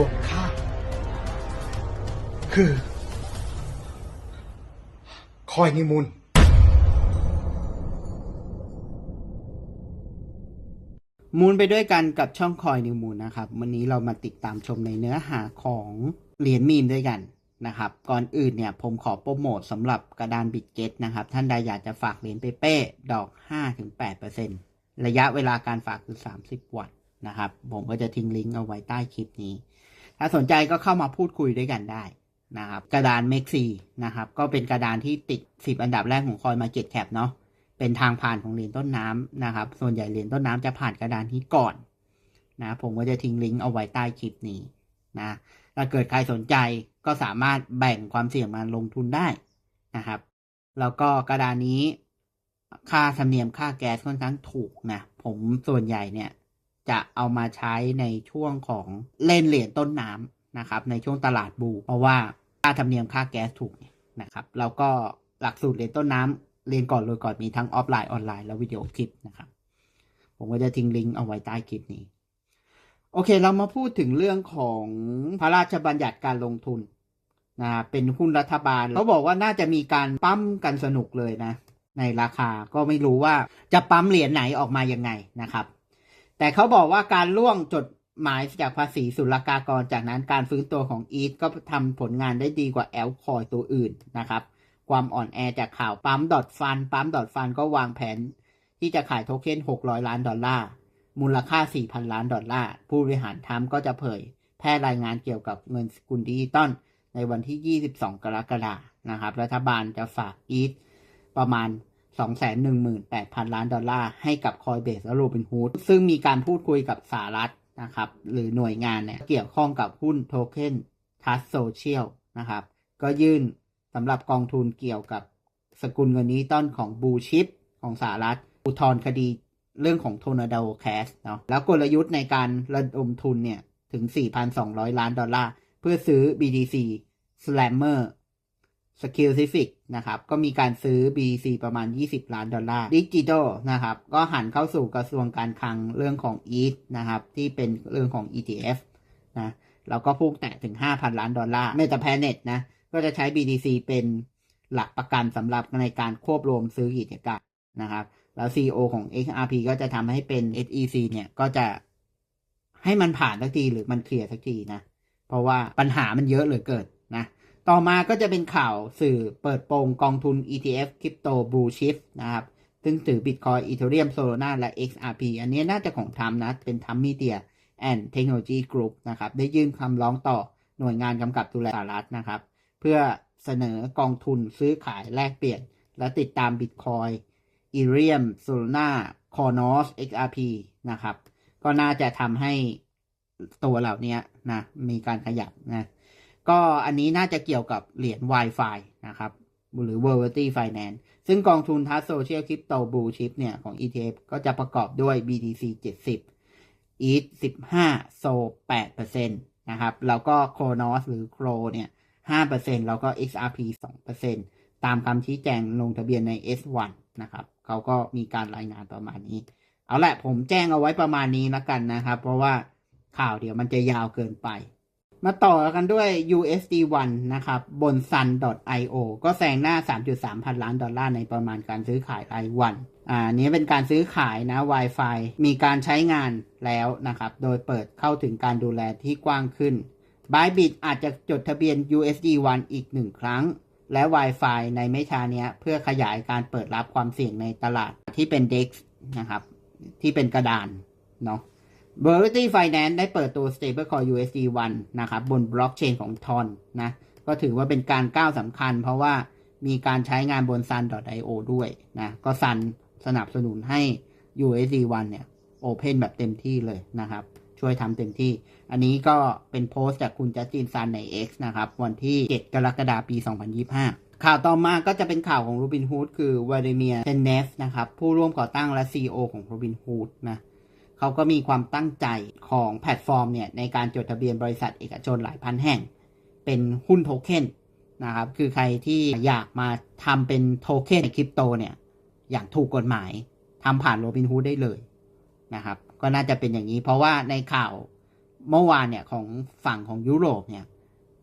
ส่วนข้าคือ คอยนิมูลมูลไปด้วยกันกับช่องคอยนิวมูลนะครับ วันนี้เรามาติดตามชมในเนื้อหาของเหรียญมีมด้วยกันนะครับ ก่อนอื่นเนี่ยผมขอโปรโมทสำหรับกระดานบิตเกตนะครับ ท่านใดอยากจะฝากเหรียญเปเป้ดอก 5-8%ระยะเวลาการฝากคือ 30 วันนะครับ ผมก็จะทิ้งลิงก์เอาไว้ใต้คลิปนี้ ถ้าสนใจก็เข้ามาพูดคุยด้วยกันได้นะครับ กระดานเม็กซีนะครับ ก็เป็นกระดานที่ติด 10 อันดับแรกของคอยมาเจ็ดแคปเนาะเป็นทางผ่านของเหรียญต้นน้ำนะครับ ส่วนใหญ่เหรียญต้นน้ำจะผ่านกระดานนี้ก่อนนะผมก็จะทิ้งลิงก์เอาไว้ใต้คลิปนี้นะถ้าเกิดใครสนใจก็สามารถแบ่งความเสี่ยงมาลงทุนได้นะครับ แล้วก็กระดานนี้ค่าธรรมเนียมค่าแก๊สค่อนข้างถูกนะ ผมส่วนใหญ่เนี่ย จะเอามาใช้ในช่วงของเล่นเหรียญต้นน้ำนะครับ ในช่วงตลาดบู เพราะว่าค่าธรรมเนียมค่าแก๊สถูกนะครับ แล้วก็หลักสูตรเหรียญต้นน้ำเรียนก่อนเลยก่อนมีทั้งออฟไลน์ออนไลน์แล้ววิดีโอคลิปนะครับ ผมก็จะทิ้งลิงก์เอาไว้ใต้คลิปนี้ โอเคเรามาพูดถึงเรื่องของพระราชบัญญัติการลงทุนนะเป็นหุ้นรัฐบาลเขาบอกว่าน่าจะมีการปั๊มกันสนุกเลยนะ ในราคาก็ไม่รู้ว่าจะปั๊มเหรียญไหนออกมายังไงนะครับ แต่เขาบอกว่าการล่วงจดหมายจากภาษีศุลกากร จากนั้นการฟื้นตัวของอีทก็ทำผลงานได้ดีกว่าแอลคอยตัวอื่นนะครับ ความอ่อนแอจากข่าวปั๊มดอทฟันปั๊มดอทฟันก็วางแผน ที่จะขายโทเค็น 600 ล้านดอลลาร์ มูลค่า 4,000 ล้านดอลลาร์ ผู้บริหารทำก็จะเผย แพร่รายงานเกี่ยวกับเงินสกุลดิจิตอลในวันที่ 22 กรกฎาคมนะครับ รัฐบาลจะฝากอีทประมาณ 218,000 ล้านดอลลาร์ให้กับคอยเบสและโรบินฮูดซึ่งมีการพูดคุยกับสหรัฐนะครับหรือหน่วยงานเนี่ยเกี่ยวข้องกับหุ้นโทเค็นทัสโซเชียลนะครับก็ยื่นสำหรับกองทุนเกี่ยวกับสกุลเงินนี้ต้นของบูชิปของสหรัฐ อุทธรณ์คดีเรื่องของโทนาโดแคสเนาะแล้วกลยุทธ์ในการระดมทุนเนี่ยถึง 4,200 ล้านดอลลาร์ เพื่อซื้อ BTC Slammer Securific นะครับก็มีการซื้อ BC ประมาณ 20 ล้านดอลลาร์ Digital นะครับก็หันเข้าสู่กระทรวงการคลังเรื่องของ ETH นะครับที่เป็นเรื่องของ ETF นะแล้วก็พุ่งแตะถึง 5,000 ล้านดอลลาร์ MetaPlanet นะก็จะใช้ BTC เป็นหลักประกันสำหรับในการควบรวมซื้อกิจการนะครับ แล้ว CEO ของ XRP ก็จะทำให้เป็น SEC เนี่ยก็จะให้มันผ่านสักทีหรือมันเคลียร์สักทีนะ เพราะว่าปัญหามันเยอะเหลือเกินนะ ต่อมาก็จะเป็นข่าวสื่อเปิดโปงกองทุน ETF Crypto Blue Chip นะครับ ซึ่งถือ Bitcoin Ethereum Solana และ XRP อันนี้น่าจะของทำนะ เป็นทำมีเดีย and Technology Group นะครับ ได้ยื่นคำร้องต่อหน่วยงานกำกับดูแลสหรัฐนะครับ เพื่อเสนอกองทุนซื้อขายแลกเปลี่ยน และติดตาม Bitcoin Ethereum Solana Cosmos XRP นะครับ ก็น่าจะทำให้ตัวเหล่านี้นะ มีการขยับนะ ก็อันนี้น่าจะเกี่ยวกับเหรียญ Wi-Fi นะครับ หรือ Verity Finance ซึ่งกองทุนทัสโซเชียลคริปโตบูชิปเนี่ย ของ ETF ก็จะประกอบด้วย BTC 70 ETH 15 SO 8%นะครับ แล้วก็ Cronos หรือ Cro เนี่ย 5%แล้วก็ XRP 2%ตามคำชี้แจงลงทะเบียนใน S1 นะครับเขาก็มีการรายงานประมาณนี้ เอาละผมแจ้งเอาไว้ประมาณนี้แล้วกันนะครับ เพราะว่าข่าวเดี๋ยวมันจะยาวเกินไป มาต่อกันด้วย USD1 นะครับ บน sun.io ก็แซงหน้า 3.3 พันล้านดอลลาร์ในประมาณการซื้อขายรายวัน อ่านี้เป็นการซื้อขายนะ Wi-Fi มีการใช้งานแล้วนะครับ โดยเปิดเข้าถึงการดูแลที่กว้างขึ้น Bybit อาจจะจดทะเบียน USD1 อีกหนึ่งครั้ง และ Wi-Fi ในไม่ช้าเนี้ยเพื่อขยายการเปิดรับความเสี่ยงในตลาดที่เป็น DEX นะครับ ที่เป็นกระดานเนาะ Verity Finance ได้เปิดตัว Stablecoin USD1 นะครับ บนบล็อกเชนของ TON นะ ก็ถือว่าเป็นการก้าวสำคัญ เพราะว่ามีการใช้งานบน Sun.io ด้วยนะ ก็ Sun สนับสนุนให้ USD1 เนี่ย Open แบบเต็มที่เลยนะครับ ช่วยทำเต็มที่ อันนี้ก็เป็นโพสต์จากคุณจัสตินซันใน X นะครับ วันที่ 7 กรกฎาคมปี 2025 ข่าวต่อมาก็จะเป็นข่าวของ Robinhood คือวลาดิเมียร์เทนเนฟนะครับ ผู้ร่วมก่อตั้งและ CEO ของ Robinhood นะ เขาก็มีความตั้งใจของแพลตฟอร์มเนี่ยในการจดทะเบียนบริษัทเอกชนหลายพันแห่ง เป็นหุ้นโทเค็นนะครับ คือใครที่อยากมาทำเป็นโทเค็นในคริปโตเนี่ย อย่างถูกกฎหมายทำผ่านโรบินฮูดได้เลยนะครับ ก็น่าจะเป็นอย่างนี้เพราะว่าในข่าวเมื่อวานเนี่ยของฝั่งของยุโรปเนี่ย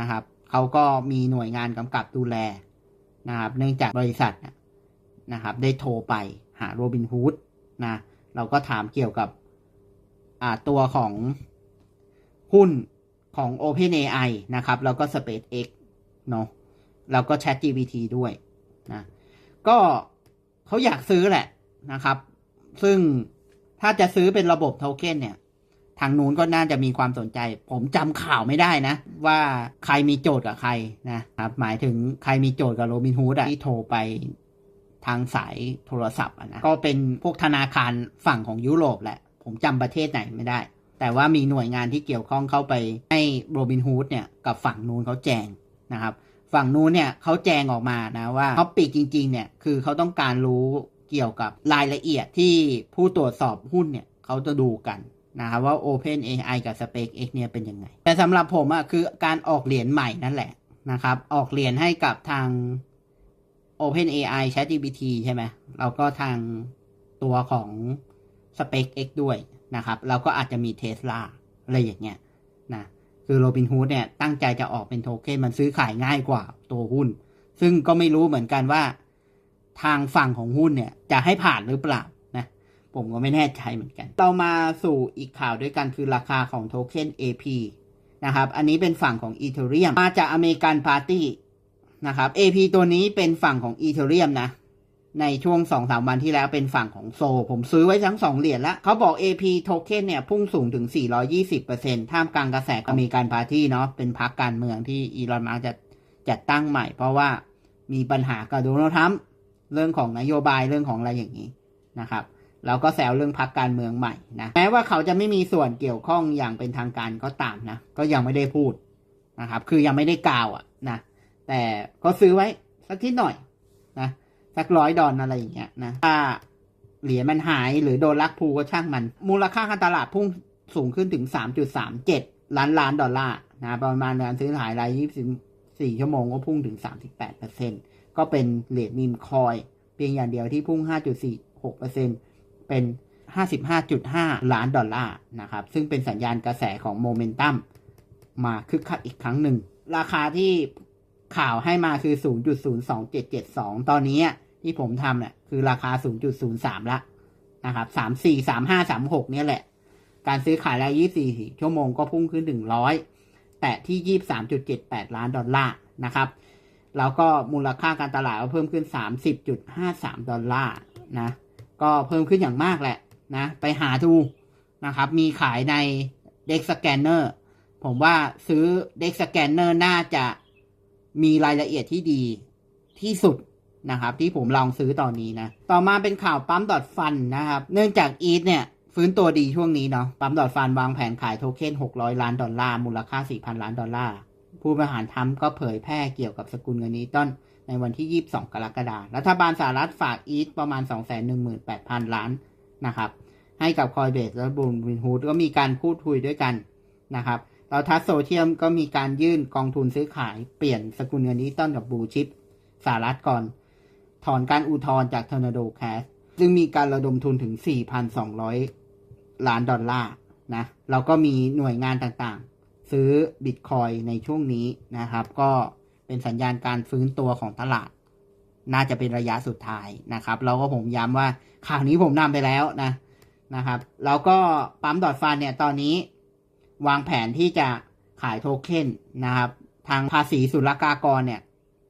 นะครับเขาก็มีหน่วยงานกำกับดูแลนะครับ เนื่องจากบริษัทนะครับ ได้โทรไปหาโรบินฮูดนะ เราก็ถามเกี่ยวกับ ตัวของหุ้นของ OpenAI นะครับ แล้วก็ SpaceX เนาะแล้วก็ ChatGPT ด้วยนะก็เขาอยากซื้อแหละนะครับ ซึ่งถ้าจะซื้อเป็นระบบโทเค็นเนี่ย ทางนู้นก็น่าจะมีความสนใจ ผมจำข่าวไม่ได้นะ ว่าใครมีโจทย์กับใครนะครับ หมายถึงใครมีโจทย์กับโรบินฮูดที่โทรไปทางสายโทรศัพท์นะก็เป็นพวกธนาคารฝั่งของยุโรปแหละ ผมจำประเทศไหนไม่ได้ แต่ว่ามีหน่วยงานที่เกี่ยวข้องเข้าไปให้โรบินฮูดเนี่ยกับฝั่งนู้นเขาแจงนะครับฝั่งนู้นเนี่ยเขาแจงออกมานะว่าท็อปิกจริงๆเนี่ยคือเขาต้องการรู้เกี่ยวกับรายละเอียดที่ผู้ตรวจสอบหุ้นเนี่ยเขาจะดูกันนะครับว่า Open AI กับ SpaceX เนี่ยเป็นยังไง แต่สำหรับผมอะ่ะคือการออกเหรียญใหม่นั่นแหละนะครับ ออกเหรียญให้กับทาง Open AI ChatGPT ใช่ไหมแล้วก็ทางตัวของ SpaceX ด้วยนะครับ แล้วก็อาจจะมี Tesla อะไรอย่างเงี้ยนะคือโรบินฮูดเนี่ยตั้งใจจะออกเป็นโทเค็นมันซื้อขายง่ายกว่าตัวหุ้น ซึ่งก็ไม่รู้เหมือนกันว่าทางฝั่งของหุ้นเนี่ยจะให้ผ่านหรือเปล่านะผมก็ไม่แน่ใจเหมือนกัน ต่อมาสู่อีกข่าวด้วยกันคือราคาของโทเค็น AP นะครับ อันนี้เป็นฝั่งของอีเทเรียมมาจากอเมริกันพาร์ตี้นะครับ AP ตัวนี้เป็นฝั่งของอีเทเรียมนะ ในช่วง2อสวันที่แล้วเป็นฝั่งของโซ ผมซื้อไว้ทั้ง 2 เหรียญแล้วเขาบอก AP Token เนี่ย พุ่งสูงถึง 420%ท่ามกลางกระแสอเมริกันพาร์ตี้เนาะเป็นพรรคการเมืองที่อีลอนมาร์กจะจัดตั้งใหม่ เพราะว่ามีปัญหากับโดนัลด์ทรัมป์เรื่องของนโยบายเรื่องของอะไรอย่างนี้นะครับแล้วก็แซวเรื่องพรรคการเมืองใหม่นะแม้ว่าเขาจะไม่มีส่วนเกี่ยวข้องอย่างเป็นทางการก็ตามนะ ก็ยังไม่ได้พูดนะครับ คือยังไม่ได้กล่าวอะนะ แต่ก็ซื้อไว้สักทีหน่อย สักร้อยดอลอะไรอย่างเงี้ยนะถ้าเหรียญมันหายหรือโดนลักพูก็ช่างมัน มูลค่าการตลาดพุ่งสูงขึ้นถึง 3.37 ล้านล้านดอลลาร์นะประมาณการซื้อขายราย 24 ชั่วโมงก็พุ่งถึง 38%ก็เป็นเหรียญมีมคอย เพียงอย่างเดียวที่พุ่ง 5.46%เป็น 55.5 ล้านดอลลาร์นะครับ ซึ่งเป็นสัญญาณกระแสของโมเมนตัมมาคึกคักอีกครั้งหนึ่ง ราคาที่ ข่าวให้มาคือ 0.02772 ตอนนี้ที่ผมทำเนี่ยคือราคา 0.03 ละนะครับ 34 35 36 เนี่ยแหละ การซื้อขายราย 24 ชั่วโมงก็พุ่งขึ้นถึงร้อยแต่ที่ 23.78 ล้านดอลลาร์นะครับ แล้วก็มูลค่าการตลาดก็เพิ่มขึ้น 30.53 ดอลลาร์นะ ก็เพิ่มขึ้นอย่างมากแหละนะ ไปหาดูนะครับ มีขายใน Dex Scanner ผมว่าซื้อ Dex Scanner น่าจะ มีรายละเอียดที่ดีที่สุดนะครับที่ผมลองซื้อตอนนี้นะ ต่อมาเป็นข่าวปั๊มดอทฟันนะครับ เนื่องจากอีทเนี่ยฟื้นตัวดีช่วงนี้เนาะปั๊มดอทฟันวางแผนขายโทเค็น 600 ล้านดอลลาร์ มูลค่า 4,000 ล้านดอลลาร์ ผู้บริหารทำก็เผยแพร่เกี่ยวกับสกุลเงินนี้ต้นในวันที่ 22 กรกฎาคม รัฐบาลสหรัฐฝากอีทประมาณ 218,000 ล้านนะครับ ให้กับคอยเบสและบูมวินฮูดก็มีการพูดคุยด้วยกันนะครับ เราทัสโซเทียมก็มีการยื่นกองทุนซื้อขายเปลี่ยนสกุลเงินดิจิตอลกับบูชิปสหรัฐก่อน ถอนการอุทธรณ์จากทอร์นาโดแคสซึ่งมีการระดมทุนถึง 4,200 ล้านดอลลาร์นะเราก็มีหน่วยงานต่างๆ ซื้อบิตคอยในช่วงนี้นะครับ ก็เป็นสัญญาณการฟื้นตัวของตลาด น่าจะเป็นระยะสุดท้ายนะครับแล้วก็ผมย้ำว่าข่าวนี้ผมนำไปแล้วนะนะครับ แล้วก็ปั๊มดอทฟันเนี่ยตอนนี้ วางแผนที่จะขายโทเค็นนะครับ ทางภาษีศุลกากรเนี่ย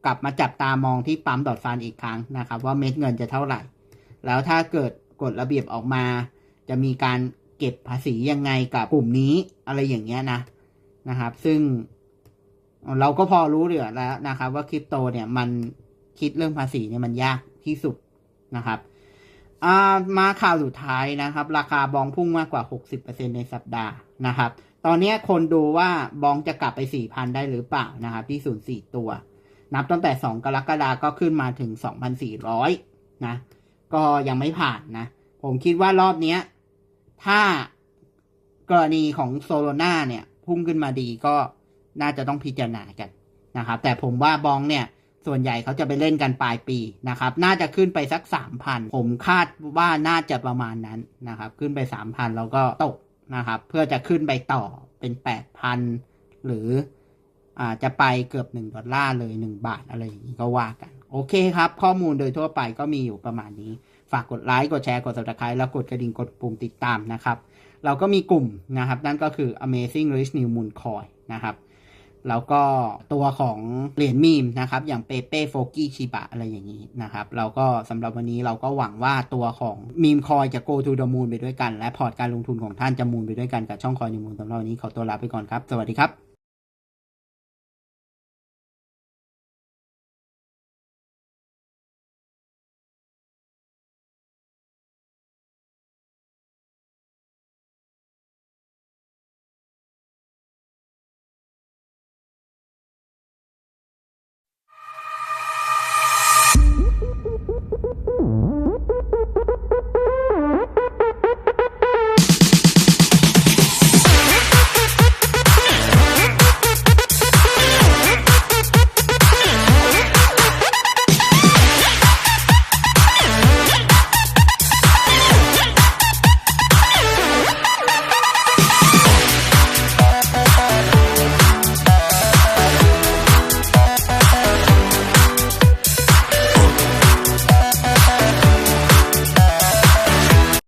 กลับมาจับตามองที่ปั๊มดอทฟันอีกครั้งนะครับ ว่าเม็ดเงินจะเท่าไหร่ แล้วถ้าเกิดกฎระเบียบออกมา จะมีการเก็บภาษียังไงกับกลุ่มนี้อะไรอย่างเงี้ยนะนะครับ ซึ่งเราก็พอรู้เรื่อแล้วนะครับ ว่าคริปโตเนี่ยมันคิดเรื่องภาษีเนี่ยมันยากที่สุดนะครับมาข่าวสุดท้ายนะครับ ราคาบองพุ่งมากกว่า 60%ในสัปดาห์นะครับ ตอนนี้คนดูว่าบองจะกลับไป4,000ได้หรือเปล่านะครับที่ศูนย์สี่ตัว นับตั้งแต่2กรกฎาก็ขึ้นมาถึง2,400นะ ก็ยังไม่ผ่านนะ ผมคิดว่ารอบนี้ถ้ากรณีของโซโลนาเนี่ย พุ่งขึ้นมาดีก็น่าจะต้องพิจารณากันนะครับ แต่ผมว่าบองเนี่ยส่วนใหญ่เขาจะไปเล่นกันปลายปีนะครับ น่าจะขึ้นไปสัก3,000ผมคาดว่าน่าจะประมาณนั้นนะครับ ขึ้นไป3,000แล้วก็ตก นะครับ เพื่อจะขึ้นไปต่อเป็นแปดพันหรืออาจะไปเกือบหนึ่งดอลลาร์เลยหนึ่งบาทอะไรอย่างนี้ก็ว่ากัน โอเคครับ ข้อมูลโดยทั่วไปก็มีอยู่ประมาณนี้ ฝากกดไลค์ กดแชร์ กด subscribe แล้วกดกระดิ่งกดปุ่มติดตามนะครับ เราก็มีกลุ่มนะครับ นั่นก็คือ Amazing Rich New Moon Coin นะครับ แล้วก็ตัวของเหรียญมีมนะครับ อย่างเปเป้โฟกี้ชิบะอะไรอย่างนี้นะครับ เราก็สำหรับวันนี้เราก็หวังว่าตัวของมีมคอยจะโกทูดมูลไปด้วยกัน และพอร์ตการลงทุนของท่านจะมูลไปด้วยกันกับช่องคอยนิมูลสำหรับวันนี้ขอตัวลาไปก่อนครับ สวัสดีครับ Mm-hmm.